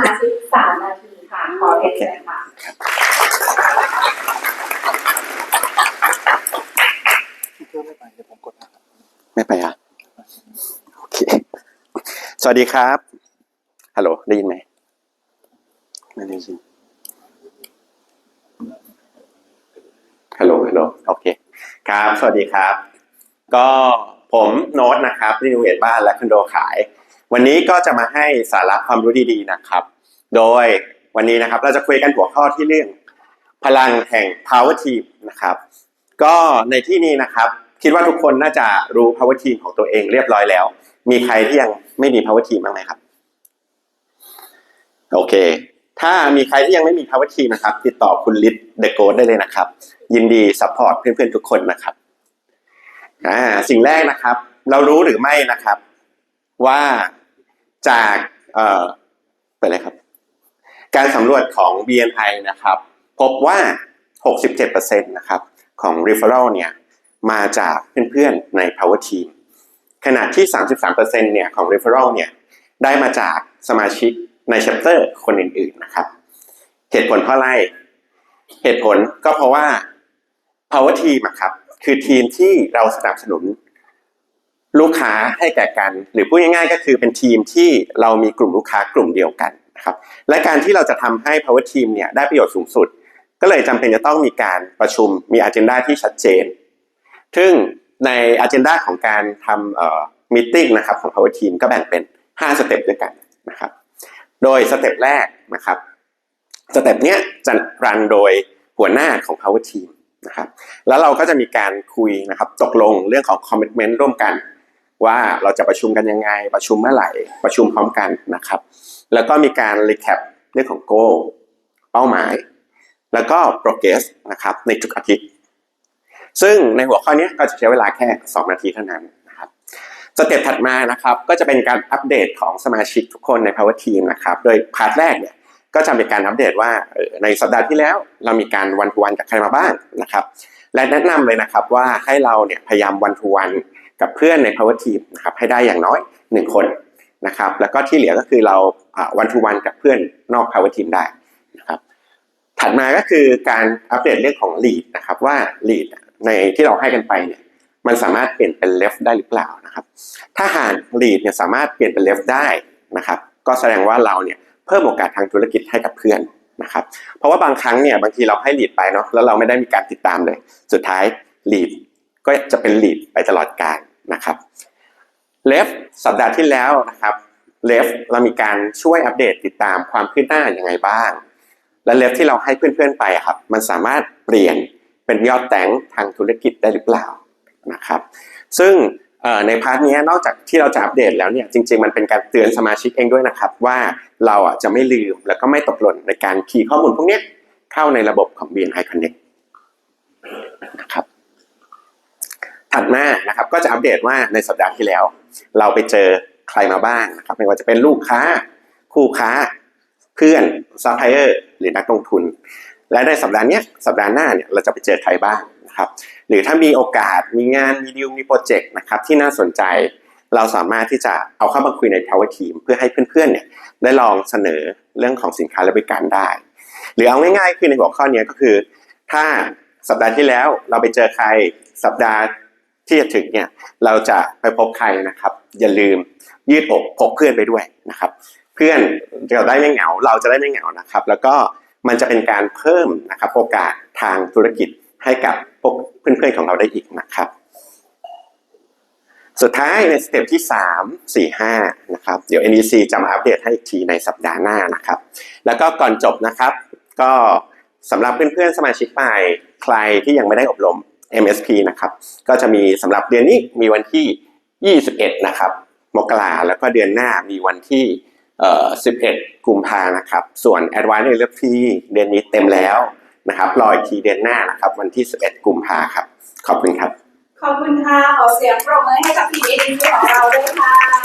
มาชิกสามนาทีค่ะ ขอเรียนเชิญค่ะ ไม่ไปอะ โอเค สวัสดีครับ ฮัลโหล ได้ยินไหม ไม่ได้ยิน ฮัลโหล ฮัลโหล โอเค ครับ สวัสดีครับ ก็ผมโน้ตนะครับรีโนเวทบ้านและคอนโดขาย วันนี้ก็จะมาให้สาระความรู้ดีๆนะครับ โดยวันนี้นะครับเราจะคุยกันหัวข้อที่เรื่อง พลังแห่ง power team นะครับ ก็ในที่นี้นะครับ คิดว่าทุกคนน่าจะรู้ power team ของตัวเองเรียบร้อยแล้ว มีใครที่ยังไม่มี power team บ้างไหมครับ โอเค ถ้ามีใครที่ยังไม่มี power team นะครับ ติดต่อคุณลิศเดอะโกได้เลยนะครับ ยินดีซัพพอร์ตเพื่อนๆทุกคนนะครับอ่าสิ่งแรกนะครับ เรารู้หรือไม่นะครับ ว่า จากเอ่อไปเลยครับ การสำรวจของ BNI นะครับ พบว่า 67%นะครับของ referral เนี่ยมาจากเพื่อนๆใน power team ขณะที่ 33%เนี่ยของ referral เนี่ยได้มาจากสมาชิกใน chapter คนอื่นๆนะครับ เหตุผลเพราะอะไร เหตุผลก็เพราะว่า power team ครับคือทีมที่เราสนับสนุน ลูกค้าให้แก่กัน หรือพูดง่ายๆ ก็คือเป็นทีมที่เรามีกลุ่มลูกค้ากลุ่มเดียวกันนะครับและการที่เราจะทำให้ power team เนี่ยได้ประโยชน์สูงสุด ก็เลยจำเป็นจะต้องมีการประชุมมี agenda ที่ชัดเจน ซึ่งใน agenda ของการทำเอ่อ meeting นะครับของ power team ก็แบ่งเป็น 5 สเต็ปด้วยกันนะครับโดยสเต็ปแรกนะครับสเต็ปเนี้ยจะรันโดยหัวหน้าของ power team นะครับแล้วเราก็จะมีการคุยนะครับตกลงเรื่องของ commitment ร่วมกัน ว่าเราจะประชุมกันยังไง ประชุมเมื่อไหร่ ประชุมพร้อมกันนะครับ แล้วก็มีการ recap เรื่องของ goal เป้าหมาย แล้วก็ progress นะครับในทุกอาทิตย์ ซึ่งในหัวข้อนี้ก็จะใช้เวลาแค่ 2 นาทีเท่านั้นนะครับสเต็ปถัดมานะครับก็จะเป็นการอัปเดตของสมาชิกทุกคนใน Power Team นะครับ โดยพาร์ทแรกเนี่ยก็จะเป็นการอัปเดตว่าในสัปดาห์ที่แล้วเรามีการวัน to วันกับใครมาบ้างนะครับ และแนะนำเลยนะครับว่าให้เราเนี่ยพยายามวัน to วัน กับเพื่อนใน Power Team นะครับให้ได้อย่างน้อย 1 คนนะครับแล้วก็ที่เหลือก็คือเราวัน to วันกับเพื่อนนอก Power Team ได้นะครับถัดมาก็คือการอัปเดตเรื่องของ lead นะครับว่า lead ในที่เราให้กันไปเนี่ยมันสามารถเปลี่ยนเป็น left ได้หรือเปล่านะครับถ้าหาก lead เนี่ยสามารถเปลี่ยนเป็น left ได้นะครับก็แสดงว่าเราเนี่ยเพิ่มโอกาสทางธุรกิจให้กับเพื่อนนะครับเพราะว่าบางครั้งเนี่ยบางทีเราให้ lead ไปเนาะแล้วเราไม่ได้มีการติดตามเลย สุดท้าย lead ก็จะเป็น lead ไปตลอดกาล นะครับ left สัปดาห์ที่แล้วนะครับ left เรามีการช่วยอัปเดตติดตามความคืบหน้ายังไงบ้าง และเลฟที่เราให้เพื่อนๆไปครับ มันสามารถเปลี่ยนเป็นยอดแตงทางธุรกิจได้หรือเปล่านะครับ ซึ่งในพาร์ทนี้นอกจากที่เราจะอัปเดตแล้วเนี่ยจริง ๆ มันเป็นการเตือนสมาชิกเองด้วยนะครับ ว่าเราอะจะไม่ลืมแล้วก็ไม่ตกหล่นในการคีย์ข้อมูลพวกนี้เข้าในระบบของ BNI Connect นะครับ ถัดมานะครับก็จะอัปเดตว่าในสัปดาห์ที่แล้ว เราไปเจอใครมาบ้างนะครับไม่ว่าจะเป็นลูกค้า คู่ค้า เพื่อนซัพพลายเออร์หรือนักลงทุน และในสัปดาห์นี้สัปดาห์หน้าเนี่ยเราจะไปเจอใครบ้างนะครับหรือถ้ามีโอกาสมีงานมีดีลมีโปรเจกต์นะครับที่น่าสนใจเราสามารถที่จะเอาเข้ามาคุยใน Power Team เพื่อให้เพื่อนๆเนี่ยได้ลองเสนอเรื่องของสินค้าและบริการได้ หรือเอาง่ายๆคือในหัวข้อนี้ก็คือ ถ้าสัปดาห์ที่แล้วเราไปเจอใครสัปดาห์ ที่จะถึงเนี่ยเราจะไปพบใครนะครับ อย่าลืมยืดอกพกเพื่อนไปด้วยนะครับ เพื่อนเราได้ไม่เหงาเราจะได้ไม่เหงานะครับ แล้วก็มันจะเป็นการเพิ่มนะครับโอกาสทางธุรกิจให้กับพวกเพื่อนๆของเราได้อีกนะครับ สุดท้ายในสเต็ปที่ 3 4 5นะครับเดี๋ยว NEC จะมาอัปเดตให้อีกทีในสัปดาห์หน้านะครับ แล้วก็ก่อนจบนะครับ ก็สำหรับเพื่อนๆสมาชิกใหม่ใครที่ยังไม่ได้อบรม MSP นะครับก็จะมีสำหรับเดือนนี้มีวันที่ 21 นะครับมกราแล้วก็เดือนหน้ามีวันที่ 11 กุมภานะครับ ส่วน Advanced LFP เดือนนี้เต็มแล้วนะครับรออีกทีเดือนหน้านะครับวันที่ 11 กุมภาครับ ขอบคุณครับ ขอบคุณค่ะ ขอเสียงปรบมือให้กับพี่เอ็นของเราด้วยค่ะ